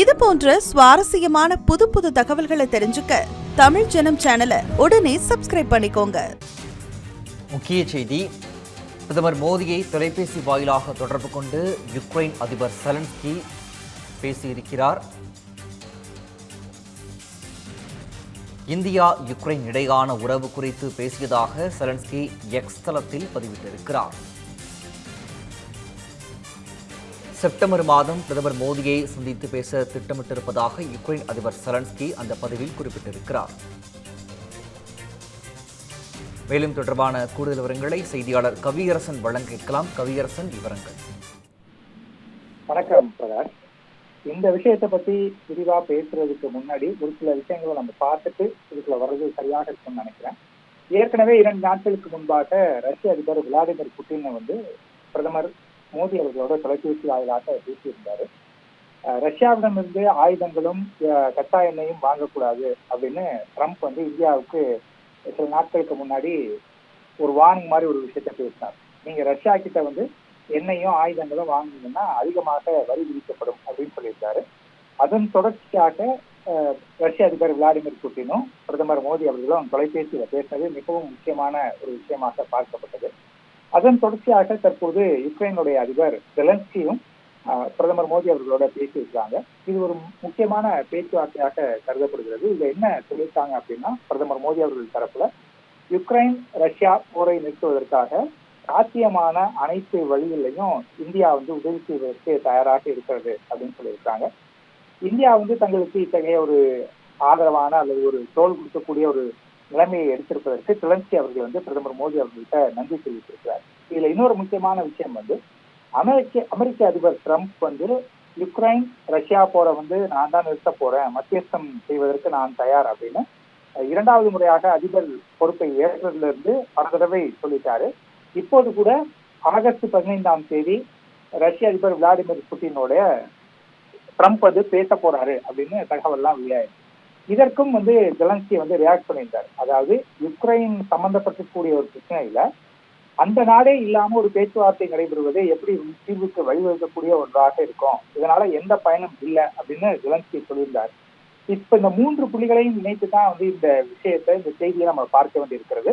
இது போன்ற சுவாரஸ்யமான புது புது தகவல்களை தெரிஞ்சுக்க தமிழ் ஜனம் சேனலை உடனே சப்ஸ்கிரைப் பண்ணிக்கோங்க. முக்கிய செய்தி பிரதமர் மோடியை தொலைபேசி வாயிலாக தொடர்பு கொண்டு யுக்ரைன் அதிபர் செலன்ஸ்கி பேசியிருக்கிறார். இந்தியா யுக்ரைன் இடையான உறவு குறித்து பேசியதாக செலன்ஸ்கி எக்ஸ் தளத்தில் பதிவிட்டிருக்கிறார். செப்டம்பர் மாதம் பிரதமர் மோடியை சந்தித்து பேச திட்டமிட்டிருப்பதாக யுக்ரைன் அதிபர் சலன்ஸ்கி அந்த பதிவில் குறிப்பிட்டிருக்கிறார். மேலும் தொடர்பான கூடுதல் விவரங்களை செய்தியாளர் கவியரசன் வழங்க கேட்கலாம். கவியரசன் விவரங்கள். வணக்கம் பிரகாஷ். இந்த விஷயத்தை பத்தி விரிவா பேசுறதுக்கு முன்னாடி ஒரு சில விஷயங்களை நம்ம பார்த்துட்டு இதுக்குள்ள வர்றது சரியாக இருக்கும்னு நினைக்கிறேன். ஏற்கனவே இரண்டு நாட்களுக்கு முன்பாக ரஷ்ய அதிபர் விளாடிமிர் புட்டின் வந்து பிரதமர் மோடி அவர்களோட தொலைபேசி வாயிலாக பேசியிருந்தாரு. ரஷ்யாவிடமிருந்து ஆயுதங்களும் கச்சா எண்ணெயும் வாங்கக்கூடாது அப்படின்னு ட்ரம்ப் வந்து இந்தியாவுக்கு சில நாட்களுக்கு முன்னாடி ஒரு வார்னிங் மாதிரி ஒரு விஷயத்த பேசினார். நீங்க ரஷ்யா கிட்ட வந்து எண்ணெயும் ஆயுதங்களும் வாங்குனீங்கன்னா அதிகமாக வரி விதிக்கப்படும் அப்படின்னு சொல்லியிருக்காரு. அதன் தொடர்ச்சியாக ரஷ்ய அதிபர் விளாடிமிர் புட்டினும் பிரதமர் மோடி அவர்களும் தொலைபேசியில் பேசினது மிகவும் முக்கியமான ஒரு விஷயமாக பார்க்கப்பட்டது. அதன் தொடர்ச்சியாக தற்போது யுக்ரைனுடைய அதிபர் செலன்ஸ்கியும் பிரதமர் மோடி அவர்களோட பேசியிருக்காங்க. இது ஒரு முக்கியமான பேச்சுவார்த்தையாக கருதப்படுகிறது. இதுல என்ன சொல்லியிருக்காங்க அப்படின்னா பிரதமர் மோடி அவர்கள் தரப்புல யுக்ரைன் ரஷ்யா போரை நிறுத்துவதற்காக சாத்தியமான அனைத்து வழிகளையும் இந்தியா வந்து உதவி செய்வதற்கு தயாராக இருக்கிறது அப்படின்னு சொல்லியிருக்காங்க. இந்தியா வந்து தங்களுக்கு இத்தகைய ஒரு ஆதரவான அல்லது ஒரு தோல் கொடுக்கக்கூடிய ஒரு நிலைமையை எடுத்திருப்பதற்கு கிளர்ச்சி அவர்கள் வந்து பிரதமர் மோடி அவர்கள்ட்ட நன்றி தெரிவித்திருக்கிறார். இதுல இன்னொரு முக்கியமான விஷயம் வந்து அமெரிக்க அமெரிக்க அதிபர் ட்ரம்ப் வந்து யுக்ரைன் ரஷ்யா போரை வந்து நான் தான் நிறுத்த போறேன் மத்தியஸ்தம் செய்வதற்கு நான் தயார் அப்படின்னு இரண்டாவது முறையாக அதிபர் பொறுப்பை ஏற்றதுல இருந்து பல தடவை சொல்லிட்டாரு. இப்போது கூட ஆகஸ்ட் பதினைந்தாம் தேதி ரஷ்ய அதிபர் விளாடிமிர் புட்டினோட ட்ரம்ப் வந்து பேச போறாரு அப்படின்னு தகவல்லாம் வெளியாயிருக்கு. இதற்கும் வந்து ஜெலன்ஸ்கி வந்து ரியாக்ட் பண்ணியிருந்தார். அதாவது யுக்ரைன் சம்பந்தப்பட்டிருக்கக்கூடிய ஒரு பிரச்சனையில அந்த நாடே இல்லாம ஒரு பேச்சுவார்த்தை நடைபெறுவது எப்படி தீர்வுக்கு வழிவகுக்கக்கூடிய ஒன்றாக இருக்கும். இதனால எந்த பயனும் இல்லை அப்படின்னு ஜெலன்ஸ்கி சொல்லியிருந்தார். இப்ப இந்த மூன்று புள்ளிகளையும் இணைத்து தான் வந்து இந்த விஷயத்தை இந்த செய்தியை நம்ம பார்க்க வேண்டியிருக்கிறது.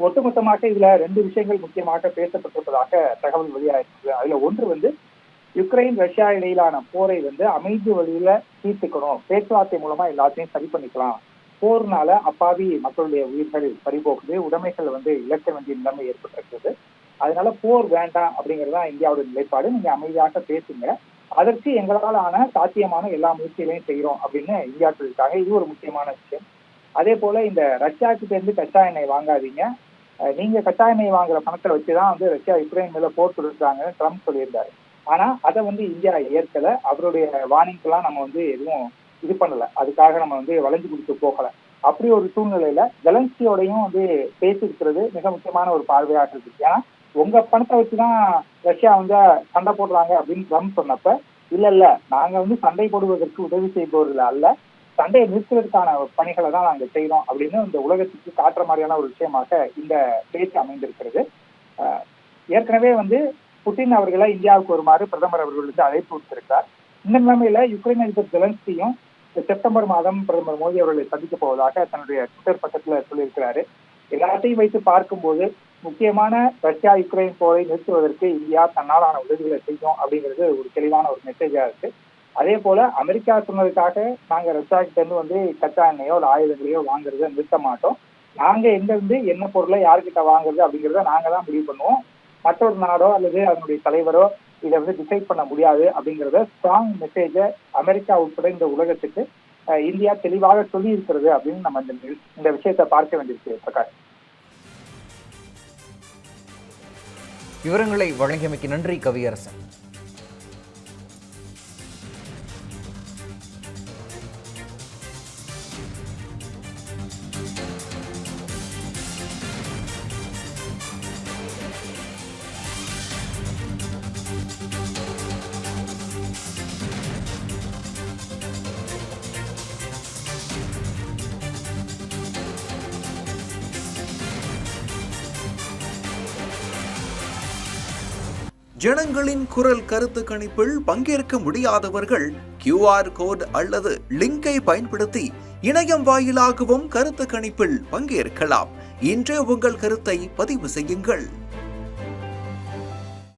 ஒட்டுமொத்தமாக இதுல ரெண்டு விஷயங்கள் முக்கியமாக பேசப்பட்டிருப்பதாக தகவல் வெளியாயிருக்கு அதுல ஒன்று வந்து யுக்ரைன் ரஷ்யா இடையிலான போரை வந்து அமைதி வழியில தீர்த்துக்கணும். பேச்சுவார்த்தை மூலமா எல்லாத்தையும் சரி பண்ணிக்கலாம். போர்னால அப்பாவி மக்களுடைய உயிர்கள் பறிபோகுது. உடைமைகள் வந்து இழக்க வேண்டிய நிலைமை ஏற்பட்டிருக்கிறது. அதனால போர் வேண்டாம் அப்படிங்கறதுதான் இந்தியாவோட நிலைப்பாடு. நீங்க அமைதியாக பேசுங்க. அதற்கு எங்களால் ஆன சாத்தியமான எல்லா முயற்சிகளையும் செய்யறோம் அப்படின்னு இந்தியா சொல்லியிருக்காங்க. இது ஒரு முக்கியமான விஷயம். அதே போல இந்த ரஷ்யா கிட்ட இருந்து கச்சா எண்ணெய் வாங்காதீங்க. நீங்க கச்சா எண்ணெய் வாங்குற பணத்தை வச்சுதான் வந்து ரஷ்யா யுக்ரைன் மேல போர் சொல்லிருக்காங்கன்னு ட்ரம்ப் சொல்லியிருந்தாரு. ஆனா அதை வந்து இந்தியா ஏற்கல. அவருடைய வார்னிங்க்கெல்லாம் நம்ம வந்து எதுவும் இது பண்ணல. அதுக்காக நம்ம வந்து வளைஞ்சு கொடுத்து போகல. அப்படி ஒரு சூழ்நிலையில ஜெலன்ஸ்கியோடையும் வந்து பேசியிருக்கிறது மிக முக்கியமான ஒரு பார்வையாக இருக்கு ஏன்னா உங்க பணத்தை வச்சுதான் ரஷ்யா வந்து சண்டை போடுறாங்க அப்படின்னு ட்ரம்ப் சொன்னப்ப இல்ல இல்ல நாங்க வந்து சண்டை போடுவதற்கு உதவி செய்பவர்கள் அல்ல. சண்டையை நிறுத்துவதற்கான பணிகளை தான் நாங்க செய்யறோம் அப்படின்னு இந்த உலகத்துக்கு காட்டுற மாதிரியான ஒரு விஷயமாக இந்த பேச்சு அமைந்திருக்கிறது. ஏற்கனவே வந்து புட்டின் அவர்களை இந்தியாவுக்கு வருமாறு பிரதமர் அவர்களுக்கு அழைப்பு விடுத்திருக்கிறார். இந்த நிலைமையில யுக்ரைன் அதிபர் ஜெலன்ஸ்கியும் செப்டம்பர் மாதம் பிரதமர் மோடி அவர்களை சந்திக்க போவதாக தன்னுடைய ட்விட்டர் பக்கத்துல சொல்லியிருக்கிறாரு. எல்லாத்தையும் வைத்து பார்க்கும்போது முக்கியமான ரஷ்யா யுக்ரைன் போரை நிறுத்துவதற்கு இந்தியா தன்னாலான உதவிகளை செய்யும் அப்படிங்கிறது ஒரு தெளிவான ஒரு மெசேஜா இருக்கு. அதே போல அமெரிக்கா சொன்னதுக்காக நாங்க ரஷ்யா கிட்ட இருந்து வந்து கச்சா எண்ணெயோ இல்ல ஆயுதங்களையோ வாங்குறத நிறுத்த மாட்டோம். நாங்க எங்க இருந்து என்ன பொருளை யாருக்கிட்ட வாங்குறது அப்படிங்கிறத நாங்க தான் முடிவு பண்ணுவோம். மற்றொரு நாடோ அல்லது அதனுடைய தலைவரோ இதை வந்து டிசைட் பண்ண முடியாது அப்படிங்கிறத ஸ்ட்ராங் மெசேஜை அமெரிக்கா உட்பட இந்த உலகத்துக்கு இந்தியா தெளிவாக சொல்லி இருக்கிறது அப்படின்னு நம்ம இந்த இந்த விஷயத்தை பார்க்க வேண்டியிருக்கு பிரகாஷ். விவரங்களை வழங்கியமைக்கு நன்றி கவியரசன். ஜனங்களின் குரல் கருத்து கணிப்பில் பங்கேற்க முடியாதவர்கள் கியூஆர் கோட் அல்லது லிங்கை பயன்படுத்தி இணையம் வாயிலாகவும் கருத்து கணிப்பில் பங்கேற்கலாம். இன்றே உங்கள் கருத்தை பதிவு செய்யுங்கள்.